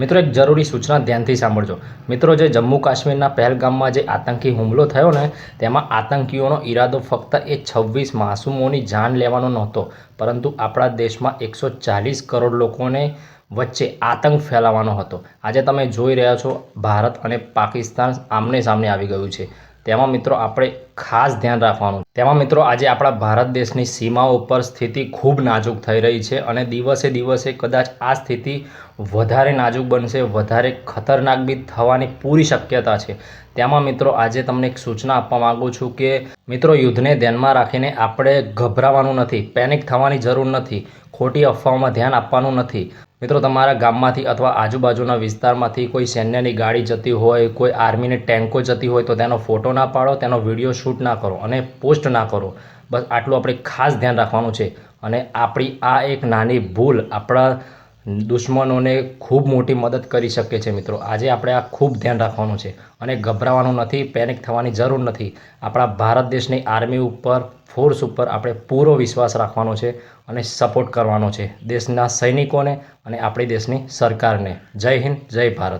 મિત્રો, એક જરૂરી સૂચના ધ્યાનથી સાંભળજો. મિત્રો, જે જમ્મુ કાશ્મીરના પહેલગામમાં જે આતંકી હુમલો થયો ને, તેમાં આતંકીઓનો ઈરાદો ફક્ત એ છવ્વીસ માસૂમોની જાન લેવાનો નહોતો, પરંતુ આપણા દેશમાં એકસો ચાલીસ કરોડ લોકોને વચ્ચે આતંક ફેલાવાનો હતો. આજે તમે જોઈ રહ્યા છો, ભારત અને પાકિસ્તાન આમને સામને આવી ગયું છે. તેમાં મિત્રો આપણે ખાસ ધ્યાન રાખવાનું. તેમાં મિત્રો આજે આપણા ભારત દેશની સીમાઓ ઉપર સ્થિતિ ખૂબ નાજુક થઈ રહી છે અને દિવસે દિવસે કદાચ આ સ્થિતિ વધારે નાજુક બનશે, વધારે ખતરનાક બી થવાની પૂરી શક્યતા છે. તેમાં મિત્રો આજે તમને એક સૂચના આપવા માગું છું કે મિત્રો યુદ્ધને ધ્યાનમાં રાખીને આપણે ગભરાવાનું નથી પેનિક થવાની જરૂર નથી, ખોટી અફવાઓમાં ધ્યાન આપવાનું નથી. મિત્રો, તમારા ગામમાંથી અથવા આજુબાજુના વિસ્તારમાંથી કોઈ સૈન્યની ગાડી જતી હોય, કોઈ આર્મીની ટેન્કો જતી હોય, તો તેનો ફોટો ના પાડો, તેનો વીડિયો શૂટ ના કરો અને પોસ્ટ ના કરો. બસ આટલું આપણે ખાસ ધ્યાન રાખવાનું છે. અને આપણી આ એક નાની ભૂલ આપણા દુશ્મનોને ખૂબ મોટી મદદ કરી શકે છે મિત્રો. આજે આપણે આ ખૂબ ધ્યાન રાખવાનું છે અને ગભરાવાનું નથી પેનિક થવાની જરૂર નથી. આપણા ભારત દેશની આર્મી ઉપર ફોર્સ ઉપર આપણે પૂરો વિશ્વાસ રાખવાનો છે અને સપોર્ટ કરવાનો છે. દેશના સૈનિકોને અને આપણી દેશની સરકારને. જય હિન્દ, જય ભારત.